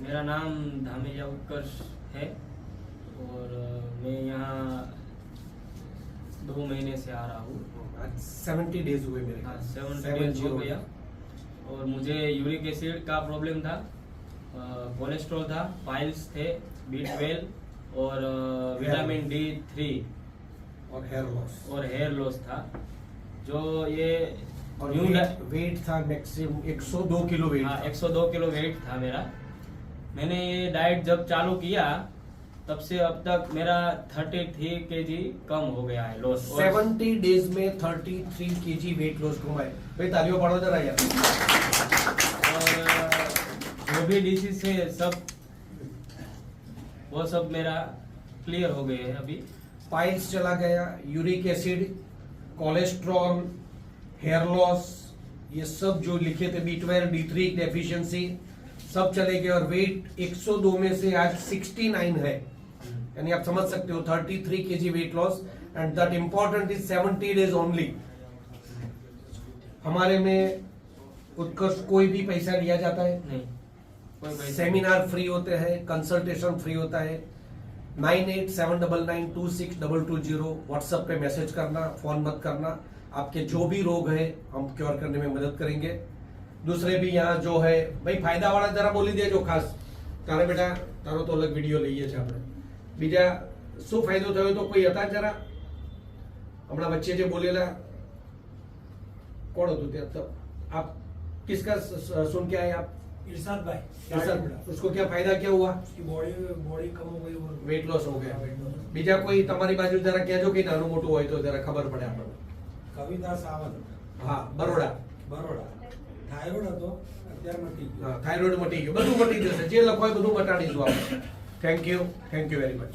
मेरा नाम धामेजा उत्कर्ष है और मैं यहाँ दो महीने से आ रहा हूँ। सेवेंटी डेज़ हुए मेरे हाँ ख्याल से। सेवन Seven डेज़ हो गया। और मुझे यूरिक एसिड का प्रॉब्लम था कोलेस्ट्रॉल था पाइल्स थे बी ट्वेल्व और विटामिन डी थ्री और हेयर लॉस और हेयर लॉस था। जो ये और वेट वेट था मैक्सिमम 102 किलो वेट हाँ था। 102 किलो वेट था मेरा। मैंने ये डाइट जब चालू किया तब से अब तक मेरा थर्टी 33 केजी कम हो गया है लॉस और- 70 डेज़ में 33 केजी वेट लॉस घुमाए भाई तालियों पढ़ो जरा यार। और जो भी डिसीज है सब वो सब मेरा क्लियर हो गए हैं अभी। पाइल्स चला गया uric acid cholesterol hair loss ये सब जो लिखे थे B twelve D three deficiency सब चले गए और वेट 102 में से आज 69 है। यानी आप समझ सकते हो 33 three K G weight loss and that important is 70 days only हमारे में उत्कर्ष कोई भी पैसा लिया जाता है। नहीं। सेमिनार फ्री होते हैं कंसल्टेशन फ्री होता है। Nine eight seven double nine two six double two zero WhatsApp पे मैसेज करना फ़ोन मत करना। आपके जो भी रोग है हम क्योर करने में मदद करेंगे। दूसरे भी यहाँ जो है ભાઈ ફાયદા વાળા જરા બોલી દેજો ખાસ તારે બેટા તારો તો અલગ વિડીયો લઈએ છે આપણે બીજા શું ફાયદો થયો તો કોઈ હતા જરા હમણાં વચ્ચે જે બોલેલા કોણ હતું તે તો આપ किसका स- स- सुन के आए आप इरशाद भाई सर उसको क्या फायदा क्या हुआ उसकी बॉडी बॉडी कम हो गई और વેટ લોસ હો ગયા हाँ, weight loss. બીજા કોઈ તમારી બાજુ જરા કહેજો કે નાનું મોટું હોય તો જરા ખબર પડે આપણને કવિતા સાવંત હા બરોડા બરોડા થાઇરોઇડ હતો, અત્યારે મટી મટી ગયું. બધું મટી જશે. જે લખો એ બધું મટાડીશું આપણે. Thank you thank you very much